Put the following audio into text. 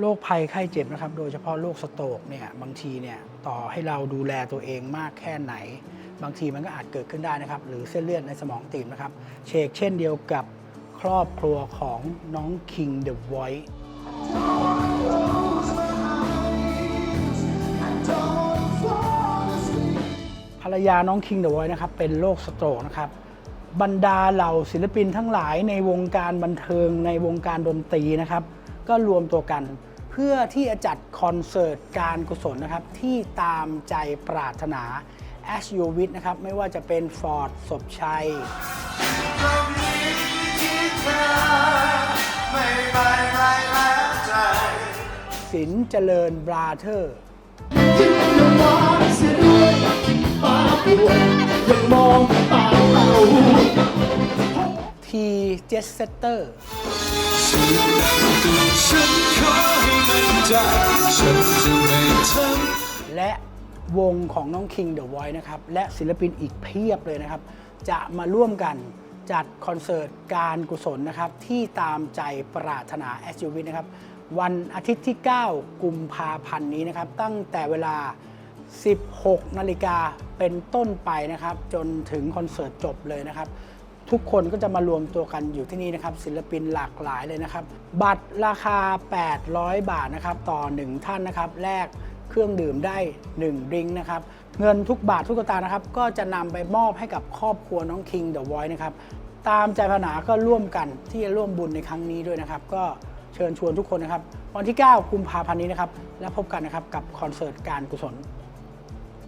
โรคภัยไข้เจ็บนะครับ โดยเฉพาะโรคสโตรกเนี่ยบางทีเนี่ยต่อให้เราดูแลตัวเองมากแค่ไหน บางทีมันก็อาจเกิดขึ้นได้นะครับ หรือเส้นเลือดในสมองตีบนะครับเชกเช่นเดียวกับครอบครัวของน้องคิงเดอะไวท์ภรรยาน้องคิงเดอะไวท์นะครับเป็นโรคสโตรกนะครับบรรดาเหล่าศิลปินทั้งหลายในวงการบันเทิงในวงการดนตรีนะครับ ก็รวมตัวกัน เพื่อที่จะจัดคอนเสิร์ตการกุศลนะครับที่ตามใจปรารถนา As You Wish นะครับไม่ว่าจะเป็นฟอร์ดศพชัยสินเจริญบราเธอร์ทีเจสเซเตอร์ ฉันขอให้มั่นใจฉันจะไม่ทำ และวงของน้องคิงเดอะไว e นะครับ และศิลปินอีกเพียบเลยนะครับ จะมาร่วมกันจัดคอนเสิร์ตการกุศลนะครับ ที่ตามใจปรารถนา s u v นะครับ วันอาทิตย์ที่ 9 กุมภาพันธ์นี้นะครับ ตั้งแต่เวลา 16 นาฬิกาเป็นต้นไปนะครับ จนถึงคอนเสิร์ตจบเลยนะครับ ทุกคนก็จะมารวมตัวกันอยู่ที่นี่นะครับศิลปินหลากหลายเลยนะครับ บัตรราคา 800 บาทนะครับต่อ 1 ท่านนะครับแลกเครื่องดื่มได้1ดริงนะครับเงินทุกบาททุกตางนะครับ ก็จะนำไปมอบให้กับครอบครัวน้องคิงเดอะไว e นะครับตามใจปรารถนาก็ร่วมกันที่จะร่วมบุญในครั้งนี้ด้วยนะครับ ก็เชิญชวนทุกคนนะครับ วันที่ 9 กุมภาพันธ์นี้นะครับ แล้วพบกันนะครับกับคอนเสิร์ตการกุศล